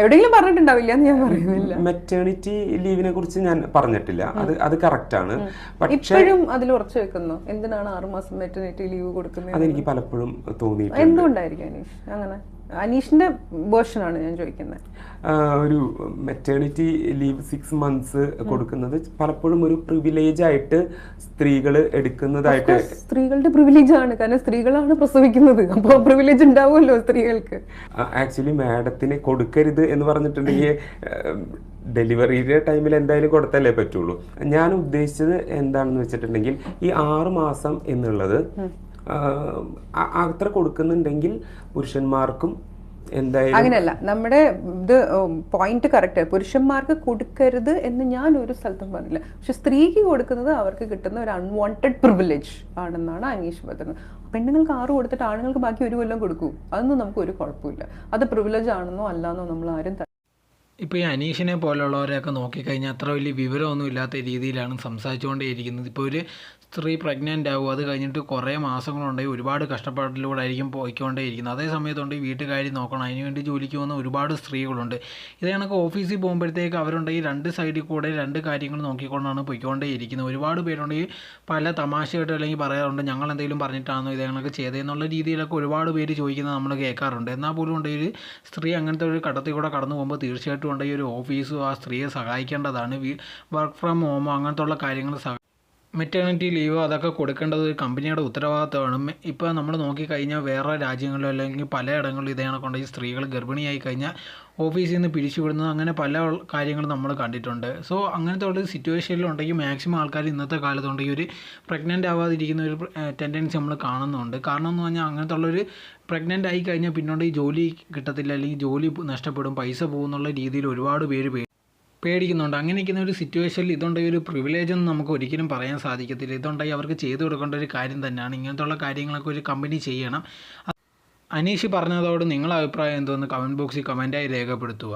എവിടെയെങ്കിലും പറഞ്ഞിട്ടുണ്ടാവില്ല എന്ന് ഞാൻ പറയുന്നില്ല. മെറ്റേണിറ്റി ലീവിനെ കുറിച്ച് ഞാൻ പറഞ്ഞിട്ടില്ല. അത് അത് കറക്റ്റ് ആണ്. ഇപ്പോഴും അതിൽ ഉറച്ചു വെക്കുന്നു. എന്തിനാണ് ആറുമാസം മെറ്റേണിറ്റി ലീവ് കൊടുക്കുന്നത്? അതെനിക്ക് പലപ്പോഴും തോന്നിയിട്ടുണ്ട്. എന്തുകൊണ്ടായിരിക്കും അങ്ങനെ. അനീഷിന്റെ വേർഷൻ ആണ് ഞാൻ ചോദിക്കുന്നത് ഒരു മെറ്റേണിറ്റി ലീവ് സിക്സ് മന്ത്സ് കൊടുക്കുന്നത് പലപ്പോഴും ഒരു പ്രിവിലേജ് ആയിട്ട് സ്ത്രീകൾ എടുക്കുന്നതായിട്ട് സ്ത്രീകളുടെ പ്രിവിലേജ് ആണ്. കാരണം സ്ത്രീകളാണ് പ്രസവിക്കുന്നത്. അപ്പോൾ പ്രിവിലേജ് ഉണ്ടാവുമല്ലോ സ്ത്രീകൾക്ക്. ആക്ച്വലി മാഡത്തിന് കൊടുക്കരുത് എന്ന് പറഞ്ഞിട്ടുണ്ടെങ്കിൽ ഡെലിവറിയുടെ ടൈമിൽ എന്തായാലും കൊടുത്തല്ലേ പറ്റുള്ളൂ. ഞാൻ ഉദ്ദേശിച്ചത് എന്താണെന്ന് വെച്ചിട്ടുണ്ടെങ്കിൽ ഈ ആറ് മാസം എന്നുള്ളത് അത്ര കൊടുക്കുന്നുണ്ടെങ്കിൽ പുരുഷന്മാർക്കും എന്തായാലും അങ്ങനെയല്ല. നമ്മുടെ ഇത് പോയിന്റ് കറക്റ്റ് പുരുഷന്മാർക്ക് കൊടുക്കരുത് എന്ന് ഞാൻ ഒരു സ്ഥലത്തും പറഞ്ഞില്ല. പക്ഷെ സ്ത്രീക്ക് കൊടുക്കുന്നത് അവർക്ക് കിട്ടുന്ന ഒരു അൺവാണ്ടഡ് പ്രിവിലേജ് ആണെന്നാണ് അനീഷ് പറയുന്നത് പെണ്ണുങ്ങൾക്ക് ആറ് കൊടുത്തിട്ട് ആണുങ്ങൾക്ക് ബാക്കി ഒരു കൊല്ലം കൊടുക്കൂ. അതൊന്നും നമുക്ക് ഒരു കുഴപ്പമില്ല. അത് പ്രിവിലേജ് ആണെന്നോ അല്ലാന്നോ നമ്മൾ ആരും ഇപ്പോൾ ഈ അനീഷിനെ പോലുള്ളവരെയൊക്കെ നോക്കിക്കഴിഞ്ഞാൽ അത്ര വലിയ വിവരമൊന്നും ഇല്ലാത്ത രീതിയിലാണ് സംസാരിച്ചുകൊണ്ടേയിരിക്കുന്നത്. ഇപ്പോൾ ഒരു സ്ത്രീ പ്രഗ്നന്റ് ആവും അത് കഴിഞ്ഞിട്ട് കുറേ മാസങ്ങളുണ്ടെങ്കിൽ ഒരുപാട് കഷ്ടപ്പാടിലൂടെ ആയിരിക്കും പോയിക്കൊണ്ടേയിരിക്കുന്നത്. അതേ സമയത്തുണ്ട് വീട്ടുകാരി നോക്കണം അതിനുവേണ്ടി ജോലിക്ക് പോകുന്ന ഒരുപാട് സ്ത്രീകളുണ്ട്. ഇത് കണക്ക് ഓഫീസിൽ പോകുമ്പോഴത്തേക്ക് അവരുണ്ടെങ്കിൽ രണ്ട് സൈഡിൽ കൂടെ രണ്ട് കാര്യങ്ങൾ നോക്കിക്കൊണ്ടാണ് പോയിക്കൊണ്ടേയിരിക്കുന്നത്. ഒരുപാട് പേരുണ്ടെങ്കിൽ പല തമാശയായിട്ട് അല്ലെങ്കിൽ പറയാറുണ്ട് ഞങ്ങൾ എന്തെങ്കിലും പറഞ്ഞിട്ടാണോ ഇത് കണക്ക് ചെയ്തതെന്നുള്ള രീതിയിലൊക്കെ ഒരുപാട് പേര് ചോദിക്കുന്നത് നമ്മൾ കേൾക്കാറുണ്ട്. എന്നാൽ പോലും ഉണ്ടെങ്കിൽ സ്ത്രീ അങ്ങനത്തെ ഒരു കടത്തിൽ കൂടെ കടന്നു പോകുമ്പോൾ തീർച്ചയായിട്ടും ഉണ്ടെങ്കിൽ ഒരു ഓഫീസും ആ സ്ത്രീയെ സഹായിക്കേണ്ടതാണ്. വർക്ക് ഫ്രം ഹോമോ അങ്ങനത്തെ ഉള്ള കാര്യങ്ങൾ മെറ്റേണിറ്റി ലീവോ അതൊക്കെ കൊടുക്കേണ്ടത് കമ്പനിയുടെ ഉത്തരവാദിത്തമാണ്. ഇപ്പോൾ നമ്മൾ നോക്കിക്കഴിഞ്ഞാൽ വേറെ രാജ്യങ്ങളിലും അല്ലെങ്കിൽ പലയിടങ്ങളിലും ഇതേ കണക്കുണ്ട് ഈ സ്ത്രീകൾ ഗർഭിണിയായി കഴിഞ്ഞാൽ ഓഫീസിൽ നിന്ന് പിരിച്ചുവിടുന്നത് അങ്ങനെ പല കാര്യങ്ങളും നമ്മൾ കണ്ടിട്ടുണ്ട്. സോ അങ്ങനത്തെ ഉള്ള സിറ്റുവേഷനിലുണ്ടെങ്കിൽ മാക്സിമം ആൾക്കാർ ഇന്നത്തെ കാലത്തുണ്ടെങ്കിൽ ഒരു പ്രഗ്നന്റ് ആവാതിരിക്കുന്ന ഒരു ടെൻഡൻസി നമ്മൾ കാണുന്നുണ്ട്. കാരണം എന്ന് പറഞ്ഞാൽ അങ്ങനത്തെ ഉള്ളൊരു പ്രഗ്നന്റ് ആയി കഴിഞ്ഞാൽ പിന്നോട്ട് ഈ ജോലി കിട്ടത്തില്ല അല്ലെങ്കിൽ ജോലി നഷ്ടപ്പെടും പൈസ പോകുന്നുള്ള രീതിയിൽ ഒരുപാട് പേര് പേടിക്കുന്നുണ്ട്. അങ്ങനെ ഇരിക്കുന്ന ഒരു സിറ്റുവേഷനിൽ ഇതുണ്ടെങ്കിൽ ഒരു പ്രിവിലേജ് ഒന്നും നമുക്ക് ഒരിക്കലും പറയാൻ സാധിക്കത്തില്ല. ഇതുണ്ടെങ്കിൽ അവർക്ക് ചെയ്തു കൊടുക്കേണ്ട ഒരു കാര്യം തന്നെയാണ്. ഇങ്ങനത്തെ ഉള്ള കാര്യങ്ങളൊക്കെ ഒരു കമ്പനി ചെയ്യണം. അനീഷ് പറഞ്ഞതോട് നിങ്ങളുടെ അഭിപ്രായം എന്തോന്ന് കമന്റ് ബോക്സിൽ കമന്റായി രേഖപ്പെടുത്തുക.